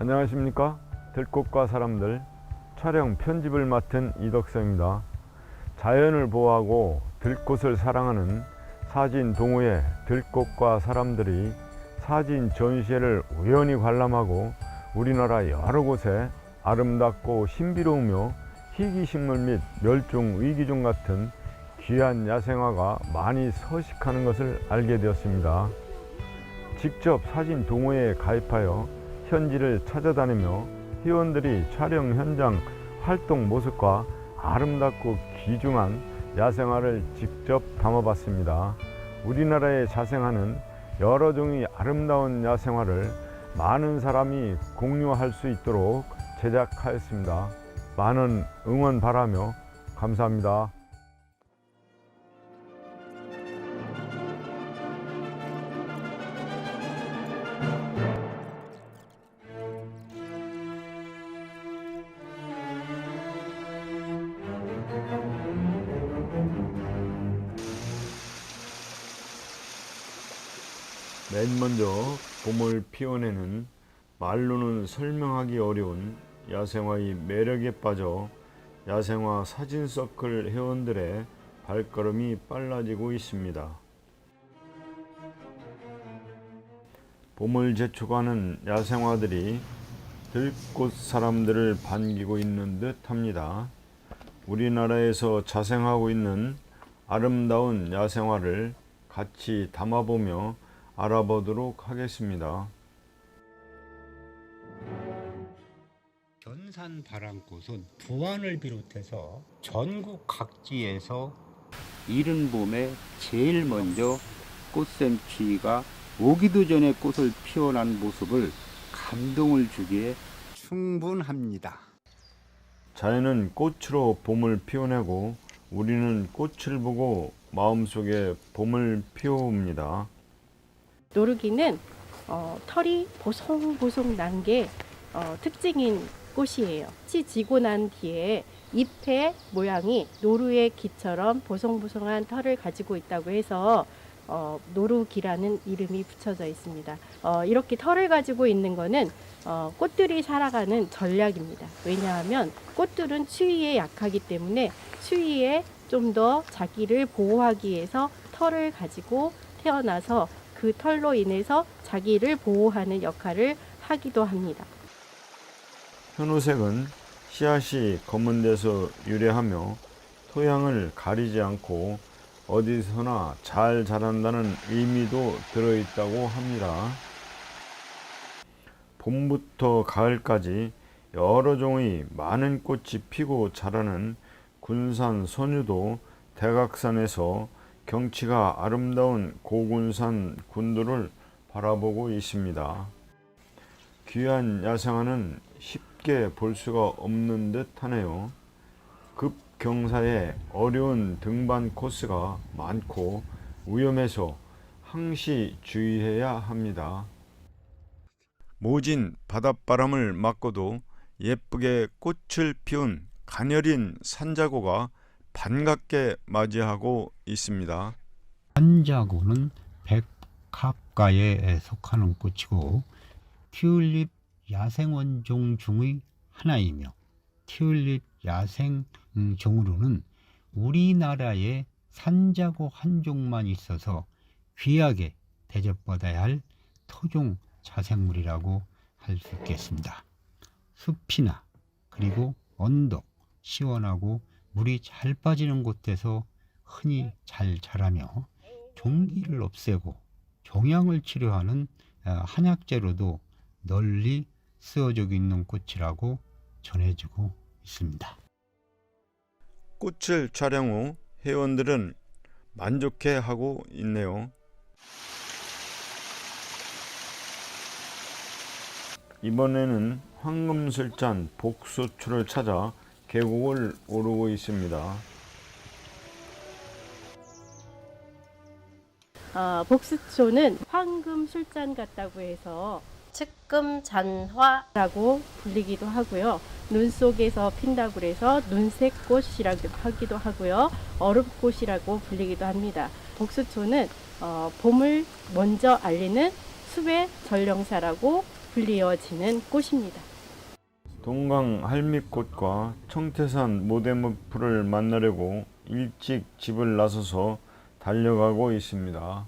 안녕하십니까 들꽃과 사람들 촬영 편집을 맡은 이덕성입니다 자연을 보호하고 들꽃을 사랑하는 사진 동호회 들꽃과 사람들이 사진 전시회를 우연히 관람하고 우리나라 여러 곳에 아름답고 신비로우며 희귀식물 및 멸종 위기종 같은 귀한 야생화가 많이 서식하는 것을 알게 되었습니다. 직접 사진 동호회에 가입하여 현지를 찾아다니며 회원들이 촬영 현장 활동 모습과 아름답고 귀중한 야생화를 직접 담아봤습니다. 우리나라에 자생하는 여러 종의 아름다운 야생화를 많은 사람이 공유할 수 있도록 제작하였습니다. 많은 응원 바라며 감사합니다. 봄을 피워내는 말로는 설명하기 어려운 야생화의 매력에 빠져 야생화 사진 서클 회원들의 발걸음이 빨라지고 있습니다. 봄을 재촉하는 야생화들이 들꽃 사람들을 반기고 있는 듯 합니다. 우리나라에서 자생하고 있는 아름다운 야생화를 같이 담아보며 알아보도록 하겠습니다. 견산 바람꽃은 부안을 비롯해서 전국 각지에서 이른 봄에 제일 먼저 꽃샘추위가 오기도 전에 꽃을 피워난 모습을 감동을 주기에 충분합니다. 자연은 꽃으로 봄을 피워내고 우리는 꽃을 보고 마음속에 봄을 피워옵니다. 노르기는 어, 털이 보송보송 난 게 어, 특징인 꽃이에요. 치 지고 난 뒤에 잎의 모양이 노루의 기처럼 보송보송한 털을 가지고 있다고 해서 어, 노루기라는 이름이 붙여져 있습니다. 어, 이렇게 털을 가지고 있는 거는 어, 꽃들이 살아가는 전략입니다. 왜냐하면 꽃들은 추위에 약하기 때문에 추위에 좀 더 자기를 보호하기 위해서 털을 가지고 태어나서 그 털로 인해서 자기를 보호하는 역할을 하기도 합니다. 현우색은 씨앗이 검은 데서 유래하며 토양을 가리지 않고 어디서나 잘 자란다는 의미도 들어있다고 합니다. 봄부터 가을까지 여러 종의 많은 꽃이 피고 자라는 군산 선유도 대각산에서 경치가 아름다운 고군산 군도를 바라보고 있습니다. 귀한 야생화는 쉽게 볼 수가 없는 듯 하네요. 급경사에 어려운 등반 코스가 많고 위험해서 항시 주의해야 합니다. 모진 바닷바람을 맞고도 예쁘게 꽃을 피운 가녀린 산자고가 반갑게 맞이하고 있습니다. 한자고는 백합가에 속하는 꽃이고 튤립 야생원종 중의 하나이며 튤립 야생종으로는 우리나라에 산자고 한 종만 있어서 귀하게 대접받아야 할 토종 자생물이라고 할 수 있겠습니다. 숲이나 그리고 언덕, 시원하고 물이 잘 빠지는 곳에서 흔히 잘 자라며 종기를 없애고 종양을 치료하는 어, 한약재로도 널리 쓰여지고 있는 꽃이라고 전해지고 있습니다. 꽃을 촬영 후 회원들은 만족해 하고 있네요. 이번에는 황금술잔 복소초를 찾아 계곡을 오르고 있습니다. 어, 복수초는 황금 술잔 같다고 해서 측금 잔화라고 불리기도 하고요. 눈 속에서 핀다고 해서 눈색꽃이라고 하기도 하고요. 얼음꽃이라고 불리기도 합니다. 복수초는 어, 봄을 먼저 알리는 숲의 전령사라고 불리어지는 꽃입니다. 동강 할미꽃과 청태산 모대모프를 만나려고 일찍 집을 나서서 달려가고 있습니다.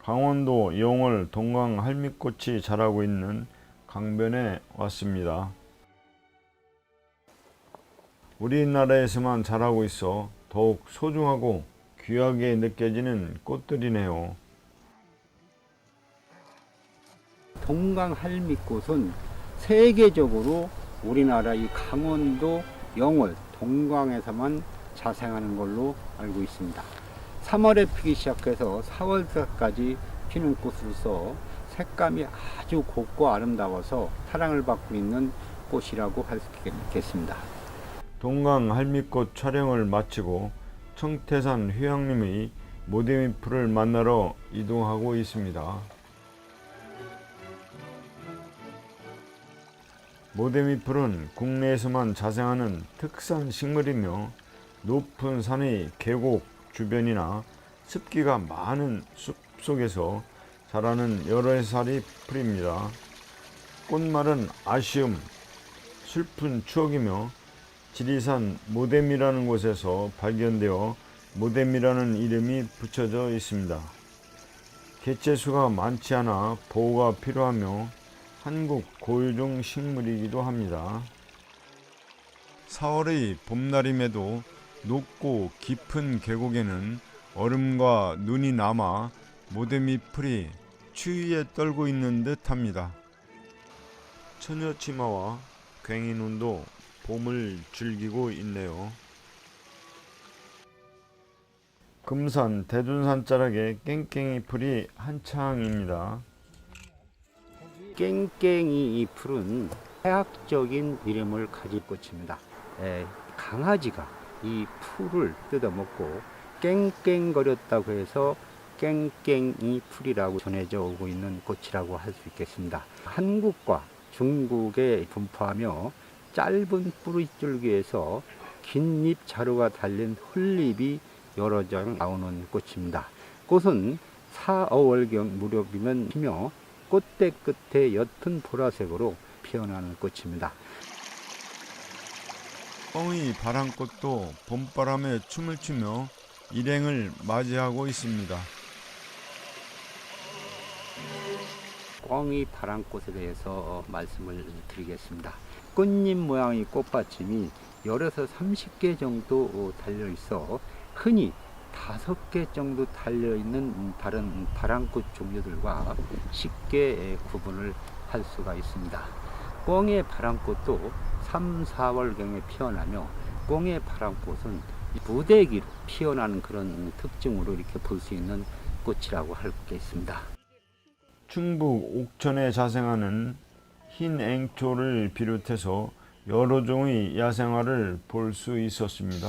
강원도 영월 동강 할미꽃이 자라고 있는 강변에 왔습니다. 우리나라에서만 자라고 있어 더욱 소중하고 귀하게 느껴지는 꽃들이네요. 동강 할미꽃은 세계적으로 우리나라 이 강원도 영월 동강에서만 자생하는 걸로 알고 있습니다. 3월에 피기 시작해서 4월까지 피는 꽃으로서 색감이 아주 곱고 아름다워서 사랑을 받고 있는 꽃이라고 할 수 있겠습니다. 동강 할미꽃 촬영을 마치고 청태산 휴양림의 모데미 풀을 만나러 이동하고 있습니다. 모데미풀은 국내에서만 자생하는 특산 식물이며 높은 산의 계곡 주변이나 습기가 많은 숲 속에서 자라는 여러 살이 풀입니다. 꽃말은 아쉬움, 슬픈 추억이며 지리산 모뎀이라는 곳에서 발견되어 모뎀이라는 이름이 붙여져 있습니다. 개체수가 많지 않아 보호가 필요하며 한국 고유종 식물이기도 합니다. 4월의 봄날임에도 높고 깊은 계곡에는 얼음과 눈이 남아 모데미 풀이 추위에 떨고 있는 듯합니다. 처녀치마와 괭이눈도 봄을 즐기고 있네요. 금산 대둔산 자락에 깽깽이 풀이 한창입니다. 깽깽이 이 풀은 해학적인 이름을 가진 꽃입니다. 에, 강아지가 이 풀을 뜯어먹고 깽깽거렸다고 해서 깽깽이 풀이라고 전해져 오고 있는 꽃이라고 할 수 있겠습니다. 한국과 중국에 분포하며 짧은 뿌리줄기에서 긴 잎 자루가 달린 홀잎이 여러 장 나오는 꽃입니다. 꽃은 4, 5월경 무렵이면 피며 꽃대 끝에 옅은 보라색으로 피어나는 꽃입니다. 뻥의 바람꽃도 봄바람에 춤을 추며 일행을 맞이하고 있습니다. 꽝이 바람꽃에 대해서 말씀을 드리겠습니다. 꽃잎 모양의 꽃받침이 열에서 30개 정도 달려 있어 흔히 다섯 개 정도 달려 있는 다른 바람꽃 종류들과 쉽게 구분을 할 수가 있습니다. 꽝의 바람꽃도 3, 4월경에 피어나며 꽝의 바람꽃은 무대기로 피어나는 그런 특징으로 이렇게 볼 수 있는 꽃이라고 할 게 있습니다. 충북 옥천에 자생하는 흰 앵초를 비롯해서 여러 종의 야생화를 볼 수 있었습니다.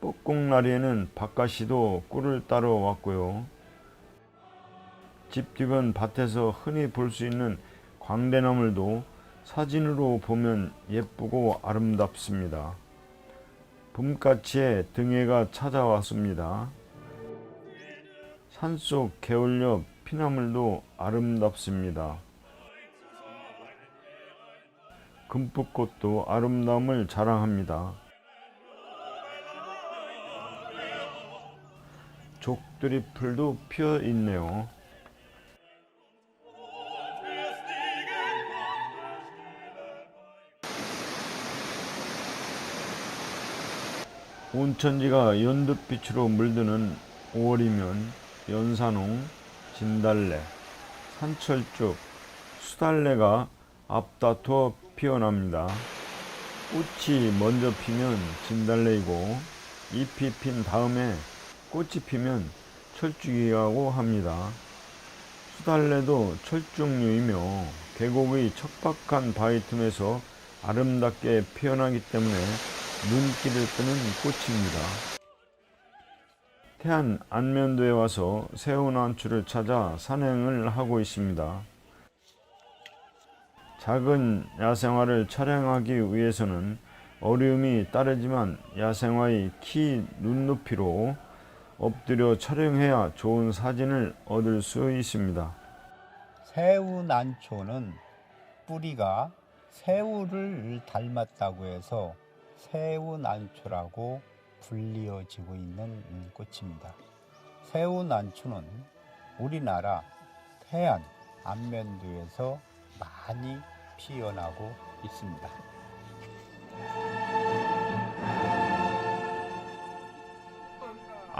뻐꽁나리에는 바카시도 꿀을 따러 왔고요. 집 뒤변 밭에서 흔히 볼 수 있는 광대나물도 사진으로 보면 예쁘고 아름답습니다. 봄까치에 등해가 찾아왔습니다. 산속 개울 옆 피나물도 아름답습니다. 금빛꽃도 아름다움을 자랑합니다. 족두리 풀도 피어 있네요. 온천지가 연두빛으로 물드는 5월이면 연산홍, 진달래, 산철쭉, 수달래가 앞다투어 피어납니다. 꽃이 먼저 피면 진달래이고 잎이 핀 다음에 꽃이 피면 철쭉이라고 합니다. 수달래도 철쭉류이며 계곡의 척박한 바위 틈에서 아름답게 피어나기 때문에 눈길을 끄는 꽃입니다. 태안 안면도에 와서 새우난초를 찾아 산행을 하고 있습니다. 작은 야생화를 촬영하기 위해서는 어려움이 따르지만 야생화의 키 눈높이로 엎드려 촬영해야 좋은 사진을 얻을 수 있습니다. 새우 난초는 뿌리가 새우를 닮았다고 해서 새우 난초라고 불리어지고 있는 음, 꽃입니다. 새우 난초는 우리나라 태안 안면도에서 많이 피어나고 있습니다.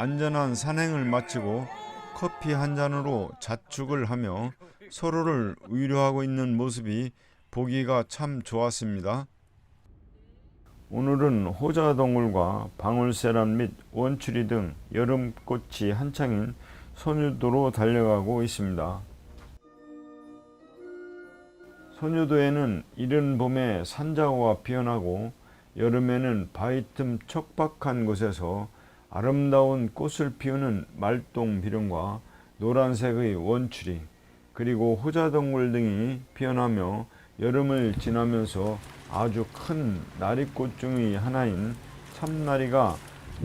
안전한 산행을 마치고 커피 한 잔으로 자축을 하며 서로를 위로하고 있는 모습이 보기가 참 좋았습니다. 오늘은 호자동굴과 방울세란 및 원추리 등 여름꽃이 한창인 선유도로 달려가고 있습니다. 선유도에는 이른 봄에 산자호가 피어나고 여름에는 바위 틈 척박한 곳에서 아름다운 꽃을 피우는 말똥 비룡과 노란색의 원추리 그리고 호자동굴 등이 피어나며 여름을 지나면서 아주 큰 나리꽃 중의 하나인 참나리가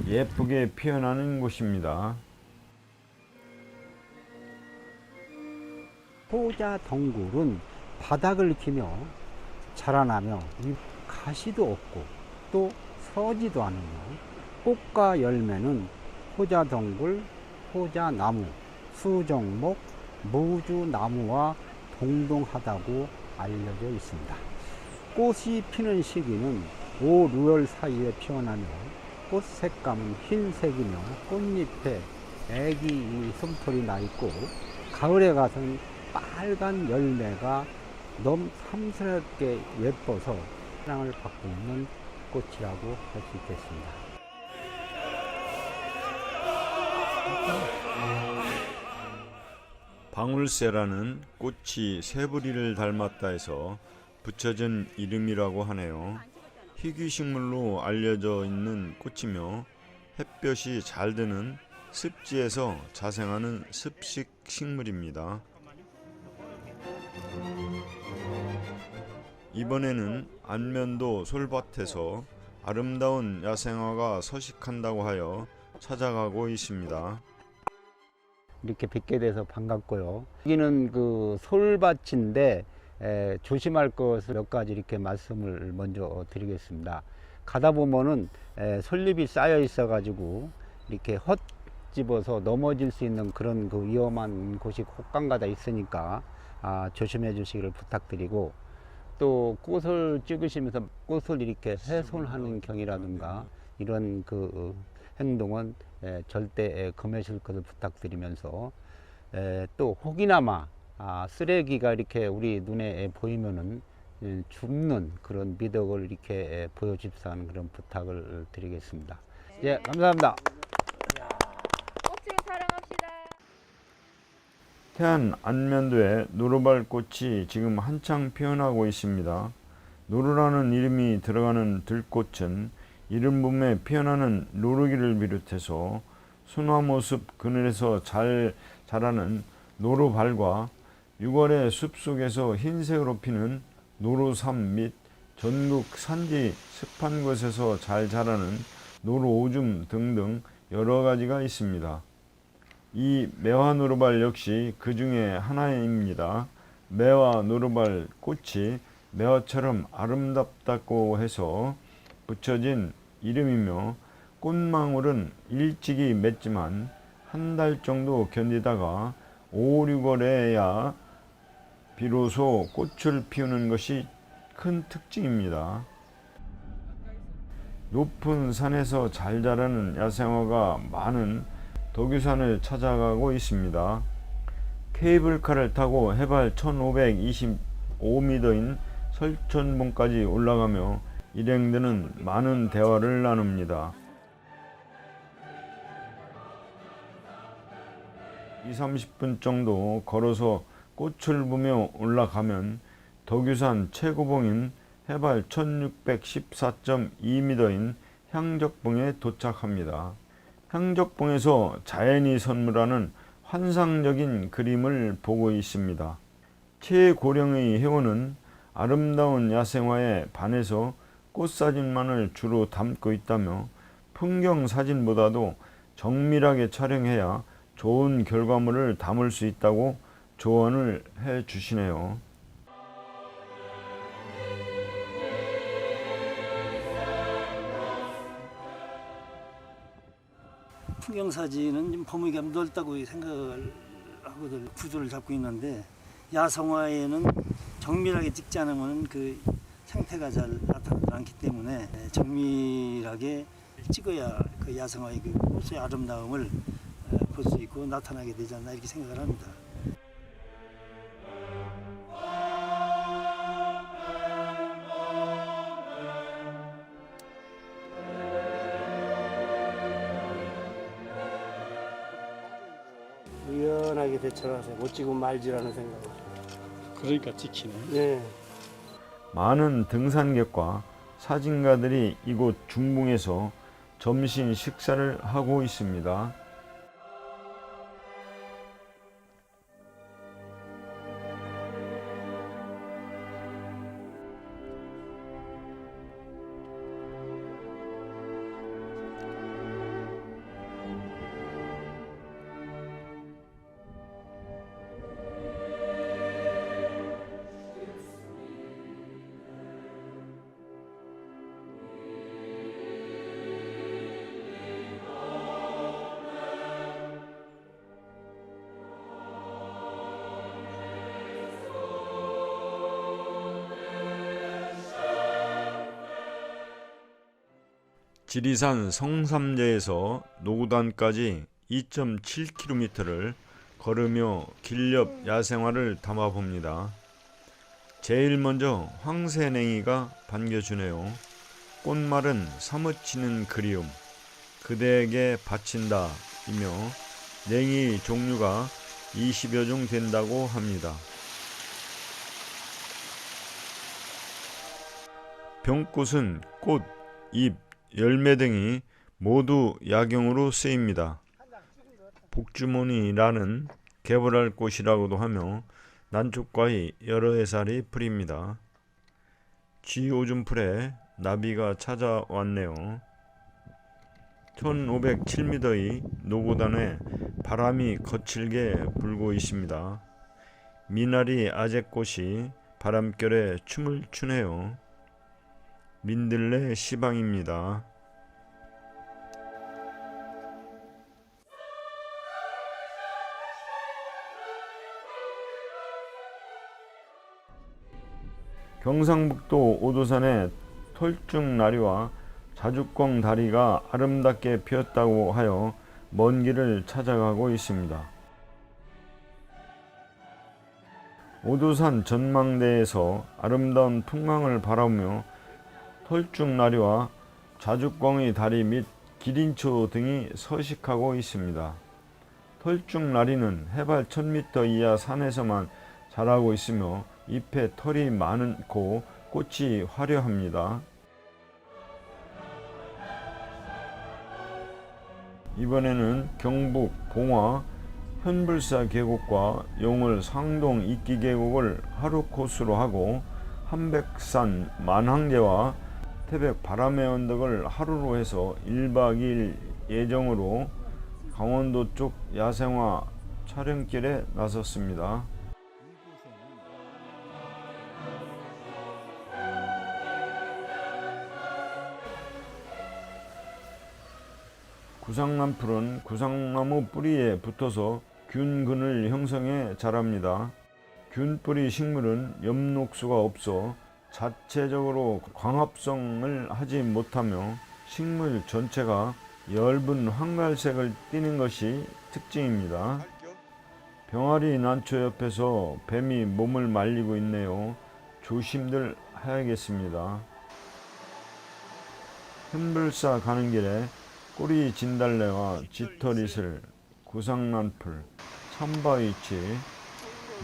예쁘게 피어나는 곳입니다. 호자 덩굴은 바닥을 키며 자라나며 이 가시도 없고 또 서지도 않으며 꽃과 열매는 호자 덩굴, 호자 나무, 수정목, 무주 나무와 동동하다고 알려져 있습니다. 꽃이 피는 시기는 5, 6월 사이에 피어나며 꽃 색감은 흰색이며 꽃잎에 애기 솜털이 나 있고 가을에 가서는 빨간 열매가 너무 삼스럽게 예뻐서 사랑을 받고 있는 꽃이라고 할 수 있겠습니다. 방울새라는 꽃이 새부리를 닮았다 해서 붙여진 이름이라고 하네요. 희귀식물로 알려져 있는 꽃이며 햇볕이 잘 드는 습지에서 자생하는 습식 식물입니다. 이번에는 안면도 솔밭에서 아름다운 야생화가 서식한다고 하여 찾아가고 있습니다. 이렇게 뵙게 돼서 반갑고요. 여기는 그 솔밭인데 에, 조심할 것을 몇 가지 이렇게 말씀을 먼저 드리겠습니다. 가다 보면은 에, 솔잎이 쌓여 있어 가지고 이렇게 헛 집어서 넘어질 수 있는 그런 그 위험한 곳이 혹간가다 있으니까 아, 조심해 주시기를 부탁드리고 또 꽃을 찍으시면서 꽃을 이렇게 훼손하는 경이라든가 이런 그 행동은 에, 절대 에, 금하실 것을 부탁드리면서 에, 또 혹이나마 아, 쓰레기가 이렇게 우리 눈에 에, 보이면은 에, 줍는 그런 미덕을 이렇게 에, 보여줍사 하는 그런 부탁을 드리겠습니다. 예, 감사합니다. 꽃을 사랑합시다. 태안 안면도에 노루발꽃이 지금 한창 피어나고 있습니다. 노루라는 이름이 들어가는 들꽃은 이른 봄에 피어나는 노루기를 비롯해서 소나무숲 그늘에서 잘 자라는 노루발과 6월의 숲속에서 흰색으로 피는 노루삼 및 전국 산지 습한 곳에서 잘 자라는 노루오줌 등등 여러 가지가 있습니다. 이 매화 노루발 역시 그 중에 하나입니다. 매화 노루발 꽃이 매화처럼 아름답다고 해서 붙여진 이름이며 꽃망울은 일찍이 맺지만 한 달 정도 견디다가 5, 6월에야 비로소 꽃을 피우는 것이 큰 특징입니다. 높은 산에서 잘 자라는 야생화가 많은 도규산을 찾아가고 있습니다. 케이블카를 타고 해발 1525m인 설천봉까지 올라가며 일행들은 많은 대화를 나눕니다. 2, 30분 정도 걸어서 꽃을 보며 올라가면 덕유산 최고봉인 해발 1614.2m인 향적봉에 도착합니다. 향적봉에서 자연이 선물하는 환상적인 그림을 보고 있습니다. 최고령의 회원은 아름다운 야생화에 반해서 꽃사진만을 주로 담고 있다며 풍경 사진보다도 정밀하게 촬영해야 좋은 결과물을 담을 수 있다고 조언을 해 주시네요. 풍경 사진은 좀 범위 가 넓다고 생각을 하고들 구도를 잡고 있는데 야성화에는 정밀하게 찍지 않으면 그 상태가 잘 나타나지 않기 때문에 정밀하게 찍어야 그 야성화의 그 꽃의 아름다움을 볼 수 있고 나타나게 되지 않나 이렇게 생각을 합니다. 유연하게 대처하세요. 못 찍으면 말지라는 생각으로. 그러니까 찍히네. 네. 많은 등산객과 사진가들이 이곳 중궁에서 점심 식사를 하고 있습니다. 지리산 성삼제에서 노구단까지 2.7km를 걸으며 길옆 야생화를 담아봅니다. 제일 먼저 황새냉이가 반겨주네요. 꽃말은 사무치는 그리움, 그대에게 바친다 이며 냉이 종류가 20여 종 된다고 합니다. 병꽃은 꽃, 잎, 열매 등이 모두 약용으로 쓰입니다. 복주머니라는 개벌할 꽃이라고도 하며 난초과의 여러 해살이 풀입니다. 쥐오줌풀에 나비가 찾아왔네요. 1507m의 노고단에 바람이 거칠게 불고 있습니다. 미나리 아재꽃이 바람결에 춤을 추네요. 민들레 시방입니다. 경상북도 오도산의 털쭉나리와 자주광 다리가 아름답게 피었다고 하여 먼 길을 찾아가고 있습니다. 오도산 전망대에서 아름다운 풍광을 바라보며 털쭉나리와 자주광의 다리 및 기린초 등이 서식하고 있습니다. 털쭉나리는 해발 1000m 이하 산에서만 자라고 있으며 잎에 털이 많고 꽃이 화려합니다. 이번에는 경북 봉화 현불사 계곡과 용을 상동 이끼 계곡을 하루 코스로 하고 한백산 만항제와 태백 바람의 언덕을 하루로 해서 1박 2일 예정으로 강원도 쪽 야생화 촬영길에 나섰습니다. 구상나풀은 구상나무 뿌리에 붙어서 균근을 형성해 자랍니다. 균뿌리 식물은 엽록수가 없어 자체적으로 광합성을 하지 못하며 식물 전체가 엷은 황갈색을 띠는 것이 특징입니다. 병아리 난초 옆에서 뱀이 몸을 말리고 있네요. 조심들 해야겠습니다. 현불사 가는 길에 꼬리 진달래와 짙어리슬, 구상난풀, 참바위치,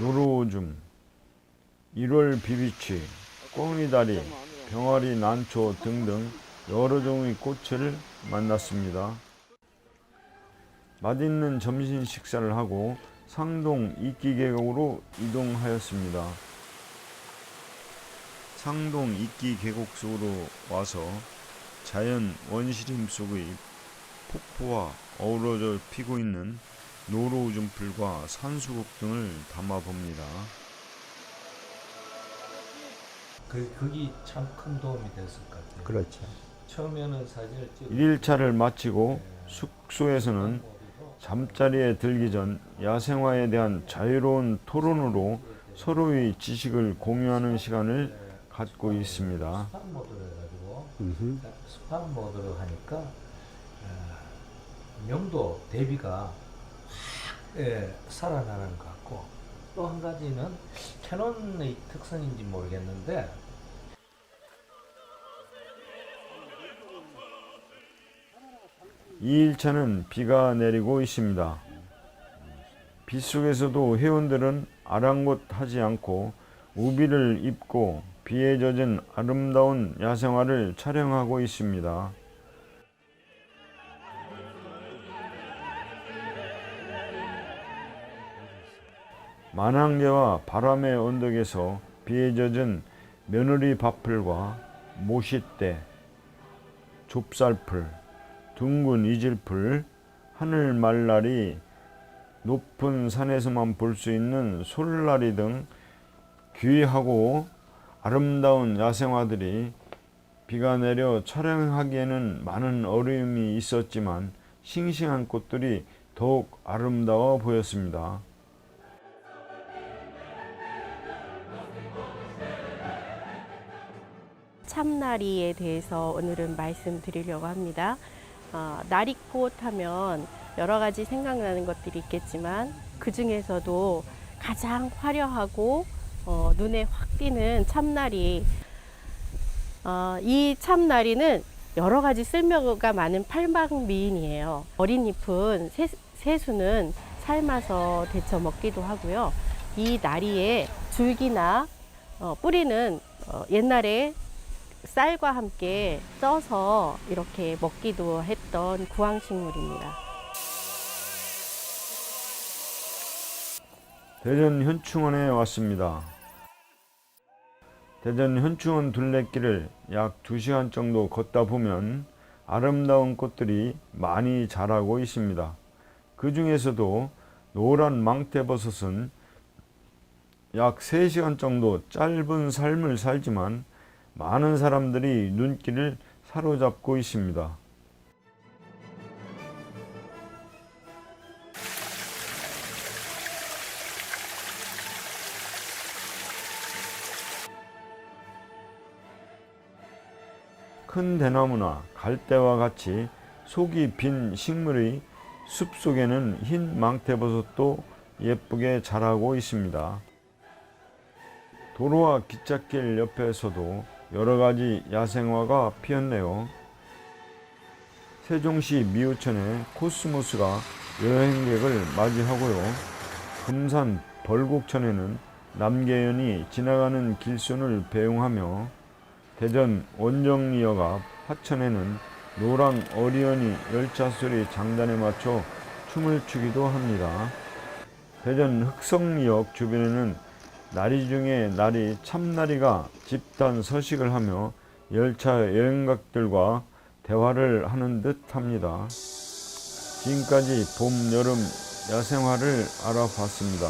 노루오줌, 1월 비비치, 꽁이다리, 병아리 난초 등등 여러 종의 꽃을 만났습니다. 맛있는 점심 식사를 하고 상동 이끼계곡으로 이동하였습니다. 상동 이끼 계곡 속으로 와서 자연 원시림 속의 폭포와 어우러져 피고 있는 노루우준풀과 산수국 등을 담아봅니다. 그 그게 참 큰 도움이 됐을 것 같아요. 그렇죠. 처음에는 사진을 찍 1일차를 마치고 숙소에서는 잠자리에 들기 전 야생화에 대한 자유로운 토론으로 서로의 지식을 공유하는 시간을 갖고 있습니다. 스팟 모드로 해가지고 음흠. 스팟 모드로 하니까 어, 명도 대비가 확 예, 살아나는 것 같고 또 한 가지는 캐논의 특성인지 모르겠는데 2일차는 비가 내리고 있습니다. 빗속에서도 회원들은 아랑곳하지 않고 우비를 입고 비에 젖은 아름다운 야생화를 촬영하고 있습니다. 만항계와 바람의 언덕에서 비에 젖은 며느리 밥풀과 모싯대, 좁쌀풀, 둥근 이질풀, 하늘 말라리, 높은 산에서만 볼 수 있는 솔라리 등 귀하고 아름다운 야생화들이 비가 내려 촬영하기에는 많은 어려움이 있었지만 싱싱한 꽃들이 더욱 아름다워 보였습니다. 참나리에 대해서 오늘은 말씀드리려고 합니다. 어, 나리꽃 하면 여러 가지 생각나는 것들이 있겠지만 그 중에서도 가장 화려하고 어, 눈에 확 띄는 참나리. 어, 이 참나리는 여러 가지 쓸모가 많은 팔방미인이에요. 어린 잎은 새, 새수는 삶아서 데쳐 먹기도 하고요. 이 나리의 줄기나 어, 뿌리는 어, 옛날에 쌀과 함께 쪄서 이렇게 먹기도 했던 구황식물입니다. 대전 현충원에 왔습니다. 대전 현충원 둘레길을 약 2시간 정도 걷다 보면 아름다운 꽃들이 많이 자라고 있습니다. 그 중에서도 노란 망태버섯은 약 3시간 정도 짧은 삶을 살지만 많은 사람들이 눈길을 사로잡고 있습니다. 큰 대나무나 갈대와 같이 속이 빈 식물의 숲 속에는 흰 망태버섯도 예쁘게 자라고 있습니다. 도로와 기찻길 옆에서도 여러 가지 야생화가 피었네요. 세종시 미우천의 코스모스가 여행객을 맞이하고요. 금산 벌곡천에는 남계연이 지나가는 길손을 배웅하며 대전 원정리역 앞 화천에는 노랑 어리언이 열차 소리 장단에 맞춰 춤을 추기도 합니다. 대전 흑성리역 주변에는 나리 중에 나리 참나리가 집단 서식을 하며 열차 여행객들과 대화를 하는 듯 합니다. 지금까지 봄, 여름 야생화를 알아봤습니다.